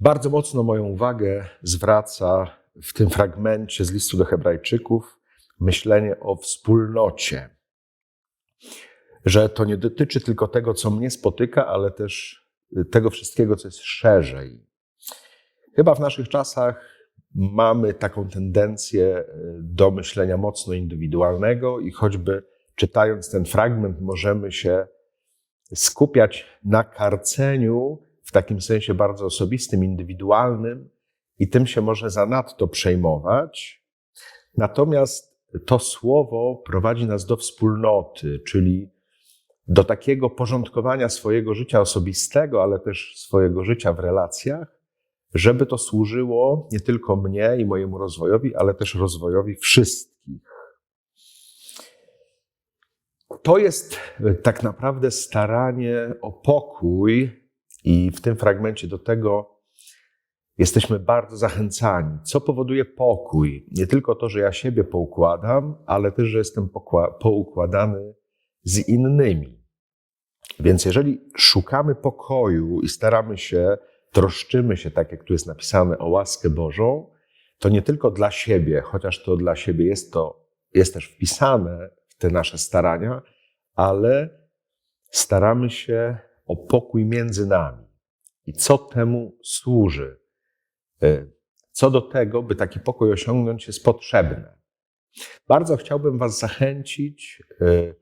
Bardzo mocno moją uwagę zwraca w tym fragmencie z listu do Hebrajczyków myślenie o wspólnocie. Że to nie dotyczy tylko tego, co mnie spotyka, ale też tego wszystkiego, co jest szerzej. Chyba w naszych czasach mamy taką tendencję do myślenia mocno indywidualnego i choćby czytając ten fragment, możemy się skupiać na karceniu w takim sensie bardzo osobistym, indywidualnym i tym się może zanadto przejmować. Natomiast to słowo prowadzi nas do wspólnoty, czyli do takiego porządkowania swojego życia osobistego, ale też swojego życia w relacjach, żeby to służyło nie tylko mnie i mojemu rozwojowi, ale też rozwojowi wszystkich. To jest tak naprawdę staranie o pokój, i w tym fragmencie do tego jesteśmy bardzo zachęcani. Co powoduje pokój? Nie tylko to, że ja siebie poukładam, ale też, że jestem poukładany z innymi. Więc jeżeli szukamy pokoju i staramy się, troszczymy się, tak jak tu jest napisane, o łaskę Bożą, to nie tylko dla siebie, chociaż to dla siebie jest to, jest też wpisane w te nasze starania, ale staramy się o pokój między nami. I co temu służy? E, co do tego, by taki pokój osiągnąć, jest potrzebne. Bardzo chciałbym Was zachęcić e,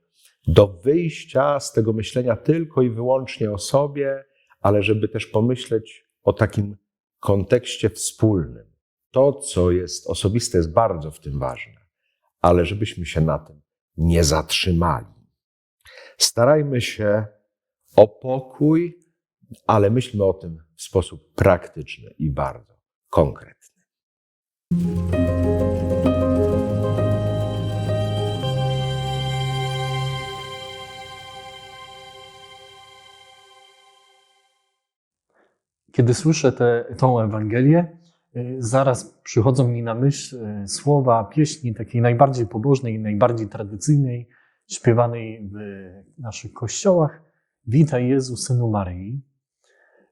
do wyjścia z tego myślenia tylko i wyłącznie o sobie, ale żeby też pomyśleć o takim kontekście wspólnym. To, co jest osobiste, jest bardzo w tym ważne, ale żebyśmy się na tym nie zatrzymali. Starajmy się o pokój, ale myślmy o tym w sposób praktyczny i bardzo konkretny. Kiedy słyszę tę Ewangelię, y, zaraz przychodzą mi na myśl y, słowa pieśni takiej najbardziej pobożnej najbardziej tradycyjnej, śpiewanej w naszych kościołach. Witaj Jezu, Synu Maryi.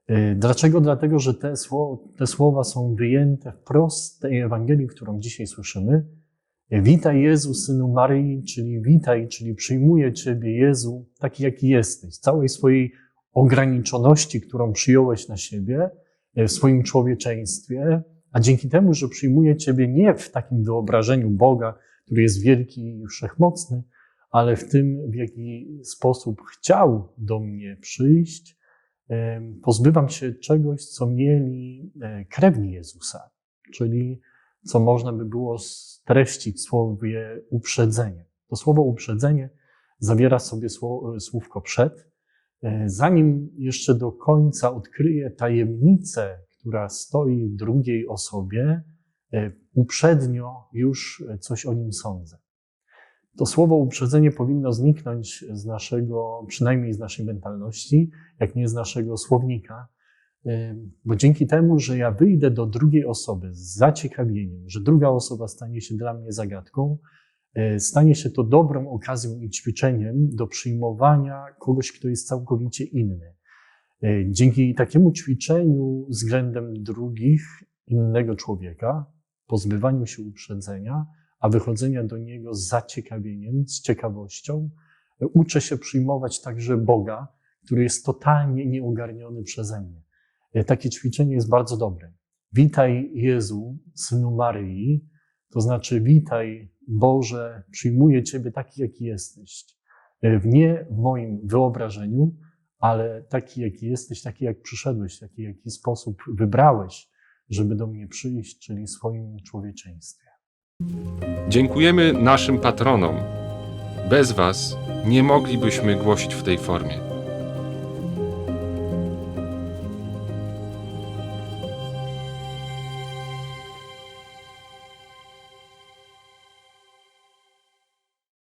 Y, Dlaczego? Dlatego, że te, słowa, te słowa są wyjęte wprost tej Ewangelii, którą dzisiaj słyszymy. Witaj Jezu, Synu Maryi, czyli witaj, czyli przyjmuję Ciebie, Jezu, taki jaki jesteś, całej swojej ograniczoności, którą przyjąłeś na siebie w swoim człowieczeństwie, a dzięki temu, że przyjmuję Ciebie nie w takim wyobrażeniu Boga, który jest wielki i wszechmocny, ale w tym, w jaki sposób chciał do mnie przyjść, pozbywam się czegoś, co mieli e, krewni Jezusa, czyli co można by było streścić słowie uprzedzenie. To słowo uprzedzenie zawiera sobie słówko przed, e, zanim jeszcze do końca odkryje tajemnicę, która stoi w drugiej osobie, e, uprzednio już coś o nim sądzę. To słowo uprzedzenie powinno zniknąć z naszego, przynajmniej z naszej mentalności, jak nie z naszego słownika, bo dzięki temu, że ja wyjdę do drugiej osoby z zaciekawieniem, że druga osoba stanie się dla mnie zagadką, e, stanie się to dobrą okazją i ćwiczeniem do przyjmowania kogoś, kto jest całkowicie inny. E, dzięki takiemu ćwiczeniu względem drugich, innego człowieka, pozbywaniu się uprzedzenia, a wychodzenia do niego z zaciekawieniem, z ciekawością, uczę się przyjmować także Boga, który jest totalnie nieogarniony przeze mnie. Takie ćwiczenie jest bardzo dobre. Witaj Jezu, Synu Maryi, to znaczy witaj Boże, przyjmuję Ciebie taki, jaki jesteś. W nie w moim wyobrażeniu, ale taki, jaki jesteś, taki, jak przyszedłeś, taki, jaki sposób wybrałeś, żeby do mnie przyjść, czyli swoim człowieczeństwie. Dziękujemy naszym patronom. Bez Was nie moglibyśmy głosić w tej formie.